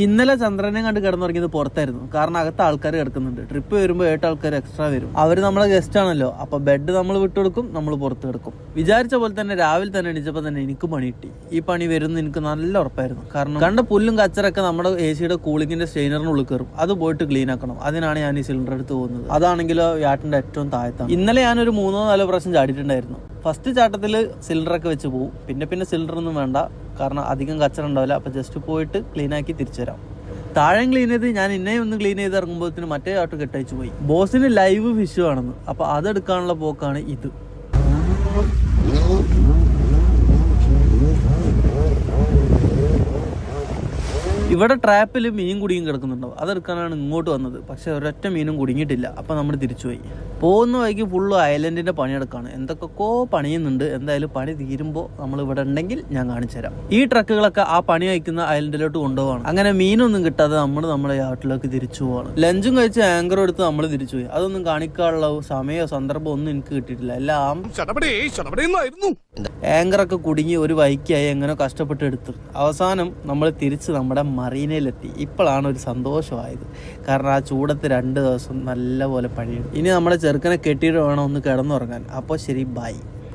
ഇന്നലെ ചന്ദ്രനെ കണ്ട് കിടന്നുറങ്ങിയത് പുറത്തായിരുന്നു. കാരണം അകത്ത് ആൾക്കാർ കിടക്കുന്നുണ്ട്. ട്രിപ്പ് വരുമ്പോൾ ഏട്ട് ആൾക്കാർ എക്സ്ട്രാ വരും. അവർ നമ്മളെ ഗസ്റ്റ് ആണല്ലോ. അപ്പൊ ബെഡ് നമ്മൾ വിട്ടുകൊടുക്കും നമ്മൾ പുറത്ത് കിടക്കും. വിചാരിച്ച പോലെ തന്നെ രാവിലെ തന്നെ എണീച്ചപ്പോൾ തന്നെ എനിക്ക് പണി കിട്ടി. ഈ പണി വരുന്ന എനിക്ക് നല്ല ഉറപ്പായിരുന്നു. കാരണം കണ്ട പുല്ലും കച്ചറൊക്കെ നമ്മുടെ എ സിയുടെ കൂളിങ്ങിന്റെ സ്റ്റെയിനറിനുള്ളിൽ കയറും. അത് പോയിട്ട് ക്ലീൻ ആക്കണം. അതിനാണ് ഞാൻ ഈ സിലിണ്ടർ എടുത്ത് പോകുന്നത്. അതാണെങ്കിലോ യാട്ടിന്റെ ഏറ്റവും താഴത്താണ്. ഇന്നലെ ഞാനൊരു മൂന്നോ നാലോ പ്രാവശ്യം ചാടിയിട്ടുണ്ടായിരുന്നു. ഫസ്റ്റ് ചാട്ടത്തിൽ സിലിണ്ടറൊക്കെ വെച്ച് പോകും പിന്നെ പിന്നെ സിലിണ്ടർ ഒന്നും വേണ്ട. കാരണം അധികം കച്ചറ ഉണ്ടാവില്ല. അപ്പോൾ ജസ്റ്റ് പോയിട്ട് ക്ലീൻ ആക്കി തിരിച്ചു വരാം. താഴെ ക്ലീൻ ചെയ്ത് ഞാൻ ഇന്നേ ഒന്ന് ക്ലീൻ ചെയ്ത് ഇറങ്ങുമ്പോഴത്തേന് മറ്റേ ആട്ട് കെട്ടയച്ചു പോയി. ബോസിന് ലൈവ് ഫിഷ് ആണെന്ന് അപ്പോൾ അതെടുക്കാനുള്ള പോക്കാണ് ഇത്. ഇവിടെ ട്രാപ്പിൽ മീൻ കുടുങ്ങി കിടക്കുന്നുണ്ടാവും അതെടുക്കാനാണ് ഇങ്ങോട്ട് വന്നത്. പക്ഷെ ഒരൊറ്റ മീനും കുടുങ്ങിയിട്ടില്ല. അപ്പം നമ്മൾ തിരിച്ചുപോയി. പോകുന്ന വഴിക്ക് ഫുള്ള് ഐലൻഡിന്റെ പണിയെടുക്കാണ്. എന്തൊക്കെക്കോ പണിയുന്നുണ്ട്. എന്തായാലും പണി തീരുമ്പോൾ നമ്മൾ ഇവിടെ ഉണ്ടെങ്കിൽ ഞാൻ കാണിച്ചു തരാം. ഈ ട്രക്കുകളൊക്കെ ആ പണി അയക്കുന്ന ഐലൻഡിലോട്ട് കൊണ്ടുപോകണം അങ്ങനെ മീനൊന്നും കിട്ടാതെ നമ്മൾ നമ്മുടെ യാട്ടിലേക്ക് തിരിച്ചു പോവാണ്. ലഞ്ചും കഴിച്ച് ആങ്കർ എടുത്ത് നമ്മൾ തിരിച്ചുപോയി. അതൊന്നും കാണിക്കാനുള്ള സമയമോ സന്ദർഭമോ ഒന്നും എനിക്ക് കിട്ടിയിട്ടില്ല. എല്ലാം ആങ്കറൊക്കെ കുടുങ്ങി ഒരു വൈക്കായി എങ്ങനെ കഷ്ടപ്പെട്ട് എടുത്തു അവസാനം നമ്മൾ തിരിച്ച് നമ്മുടെ മറീനയിലെത്തി. ഇപ്പോഴാണ് ഒരു സന്തോഷമായത്. കാരണം ആ ചൂടത്ത് രണ്ട് ദിവസം നല്ലപോലെ പണിയെടുത്തു. ഇനി നമ്മുടെ ചെറുക്കനെ കെട്ടിയിട്ട് വേണം ഒന്ന് കിടന്നുറങ്ങാൻ. അപ്പോൾ ശരി ബൈ